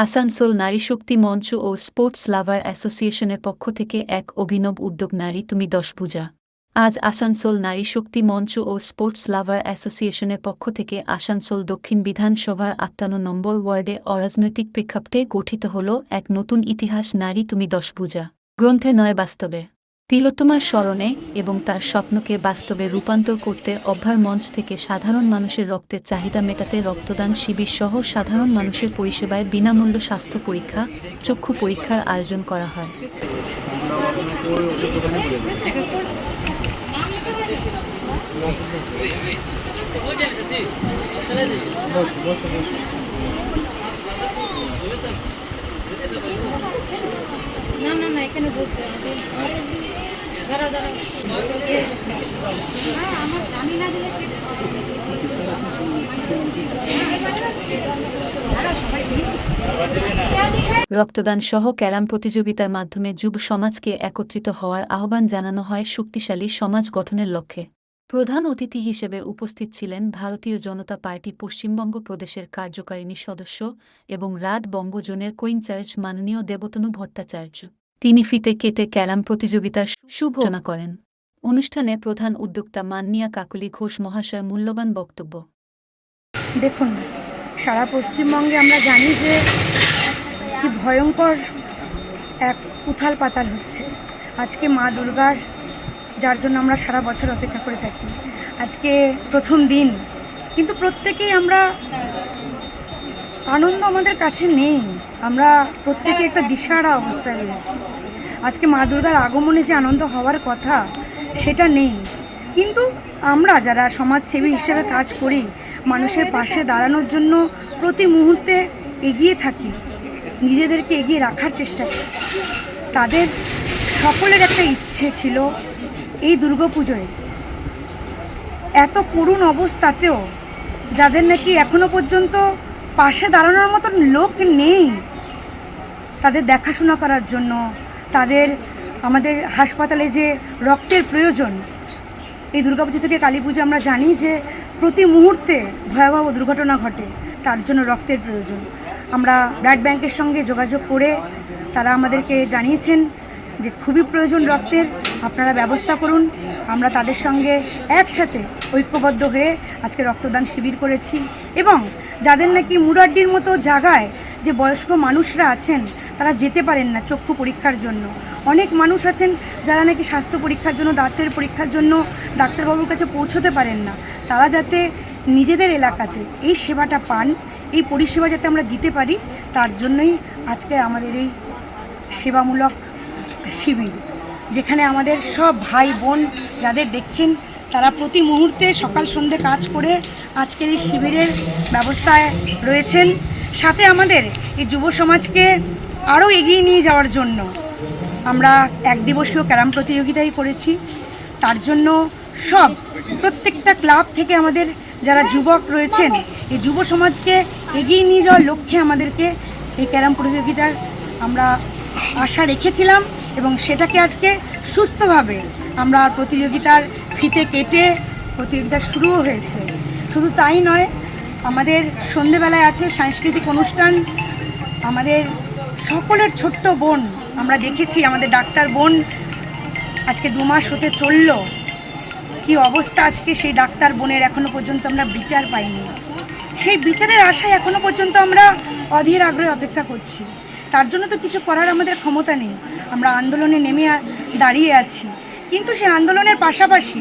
আসানসোল নারী শক্তি মঞ্চ ও স্পোর্টস লাভার অ্যাসোসিয়েশনের পক্ষ থেকে এক অভিনব উদ্যোগ নারী তুমি দশ পূজা। আজ আসানসোল নারী শক্তি মঞ্চ ও স্পোর্টস লাভার অ্যাসোসিয়েশনের পক্ষ থেকে আসানসোল দক্ষিণ বিধানসভার আটান্ন নম্বর ওয়ার্ডে অরাজনৈতিক প্রেক্ষাপটে গঠিত হল এক নতুন ইতিহাস নারী তুমি দশ পূজা। গ্রন্থে নয় বাস্তবে। তিলোত্তমার স্মরণে এবং তার স্বপ্নকে বাস্তবে রূপান্তর করতে অভ্যার মঞ্চ থেকে সাধারণ মানুষের রক্তের চাহিদা মেটাতে রক্তদান শিবির সহ সাধারণ মানুষের পরিষেবায় বিনামূল্য স্বাস্থ্য পরীক্ষা, চক্ষু পরীক্ষার আয়োজন করা হয়। না না না, এখানে বসতে রক্তদান সহ ক্যারাম প্রতিযোগিতার মাধ্যমে যুব সমাজকে একত্রিত হওয়ার আহ্বান জানানো হয় শক্তিশালী সমাজ গঠনের লক্ষ্যে। প্রধান অতিথি হিসেবে উপস্থিত ছিলেন ভারতীয় জনতা পার্টি পশ্চিমবঙ্গ প্রদেশের কার্যকারিণী সদস্য এবং রাড বঙ্গজনের কোইনচার্জ মাননীয় দেবতনু ভট্টাচার্য। তিনি ফিতে কেটে ক্যারাম প্রতিযোগিতার সূচনা করেন। অনুষ্ঠানে প্রধান উদ্যোক্তা মান্নিয়া কাকলি ঘোষ মহাশয়ের মূল্যবান বক্তব্য। দেখুন সারা পশ্চিমবঙ্গে আমরা জানি যে কি ভয়ঙ্কর এক উথাল পাতাল হচ্ছে। আজকে মা দুর্গার যার জন্য আমরা সারা বছর অপেক্ষা করে থাকি। আজকে প্রথম দিন কিন্তু প্রত্যেকেই আমরা আনন্দ আমাদের কাছে নেই। আমরা প্রত্যেকে একটা দিশাহারা অবস্থায় রয়েছি। আজকে মা দুর্গার আগমনে যে আনন্দ হওয়ার কথা, সেটা নেই। কিন্তু আমরা যারা সমাজসেবী হিসেবে কাজ করি, মানুষের পাশে দাঁড়ানোর জন্য প্রতি মুহূর্তে এগিয়ে থাকি, নিজেদেরকে এগিয়ে রাখার চেষ্টা করি। তাদের সকলের একটা ইচ্ছে ছিল এই দুর্গাপুজোয়। এত করুণ অবস্থাতেও, যাদের নাকি এখনও পর্যন্ত পাশে দাঁড়ানোর মতন লোক নেই। তাদের দেখাশোনা করার জন্য, তাদের আমাদের হাসপাতালে যে রক্তের প্রয়োজন, এই দুর্গাপুজো থেকে কালী পুজো আমরা জানি যে প্রতি মুহূর্তে ভয়াবহ দুর্ঘটনা ঘটে, তার জন্য রক্তের প্রয়োজন। আমরা ব্লাড ব্যাংকের সঙ্গে যোগাযোগ করে তারা আমাদেরকে জানিয়েছেন যে খুবই প্রয়োজন রক্তের, আপনারা ব্যবস্থা করুন। আমরা তাদের সঙ্গে একসাথে ঐক্যবদ্ধ হয়ে আজকে রক্তদান শিবির করেছি। এবং যাদের নাকি মুরাড্ডির মতো জায়গায় যে বয়স্ক মানুষরা আছেন, তারা যেতে পারেন না চক্ষু পরীক্ষার জন্য। অনেক মানুষ আছেন যারা নাকি স্বাস্থ্য পরীক্ষার জন্য, দাঁতের পরীক্ষার জন্য ডাক্তারবাবুর কাছে পৌঁছতে পারেন না। তারা যাতে নিজেদের এলাকাতে এই সেবাটা পান, এই পরিষেবা যাতে আমরা দিতে পারি, তার জন্যই আজকে আমাদের এই সেবামূলক শিবির, যেখানে আমাদের সব ভাই বোন যাদের দেখছেন, তারা প্রতি মুহূর্তে সকাল সন্ধে কাজ করে আজকের এই শিবিরের ব্যবস্থায় রয়েছেন। সাথে আমাদের এই যুব সমাজকে আরও এগিয়ে নিয়ে যাওয়ার জন্য আমরা এক দিবসীয় ক্যারাম প্রতিযোগিতাই করেছি। তার জন্য সব, প্রত্যেকটা ক্লাব থেকে আমাদের যারা যুবক রয়েছেন, এই যুব সমাজকে এগিয়ে নিয়ে যাওয়ার লক্ষ্যে আমাদেরকে এই ক্যারাম প্রতিযোগিতার আমরা আশা রেখেছিলাম। এবং সেটাকে আজকে সুস্থভাবে আমরা প্রতিযোগিতার ফিতে কেটে প্রতিযোগিতা শুরুও হয়েছে। শুধু তাই নয়, আমাদের সন্ধেবেলায় আছে সাংস্কৃতিক অনুষ্ঠান। আমাদের সকলের ছোট্ট বোন, আমরা দেখেছি আমাদের ডাক্তার বোন আজকে দু মাস হতে চলল। কি অবস্থা আজকে সেই ডাক্তার বোনের এখনও পর্যন্ত আমরা বিচার পাইনি। সেই বিচারের আশায় এখনও পর্যন্ত আমরা অধীর আগ্রহে অপেক্ষা করছি। তার জন্য তো কিছু করার আমাদের ক্ষমতা নেই। আমরা আন্দোলনে নেমে দাঁড়িয়ে আছি। কিন্তু সেই আন্দোলনের পাশাপাশি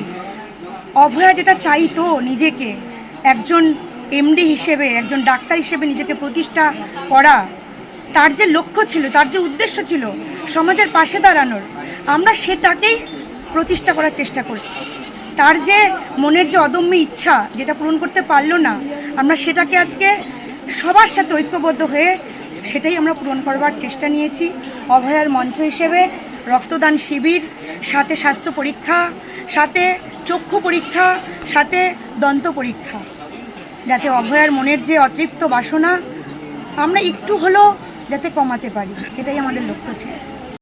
অভয়া যেটা চাইতো নিজেকে, একজন এমডি হিসেবে, একজন ডাক্তার হিসেবে নিজেকে প্রতিষ্ঠা করা, তার যে লক্ষ্য ছিল, তার যে উদ্দেশ্য ছিল সমাজের পাশে দাঁড়ানোর, আমরা সেটাকেই প্রতিষ্ঠা করার চেষ্টা করছি। তার যে মনের যে অদম্য ইচ্ছা, যেটা পূরণ করতে পারল না, আমরা সেটাকে আজকে সবার সাথে ঐক্যবদ্ধ হয়ে সেটাই আমরা পূরণ করবার চেষ্টা নিয়েছি। অভয়ার মঞ্চ হিসেবে রক্তদান শিবির, সাথে স্বাস্থ্য পরীক্ষা, সাথে চক্ষু পরীক্ষা, সাথে দন্ত পরীক্ষা। যাতে অভয়ার মনের যে অতৃপ্ত বাসনা, আমরা একটু হলেও যাতে কমাতে পারি, এটাই আমাদের লক্ষ্য ছিল।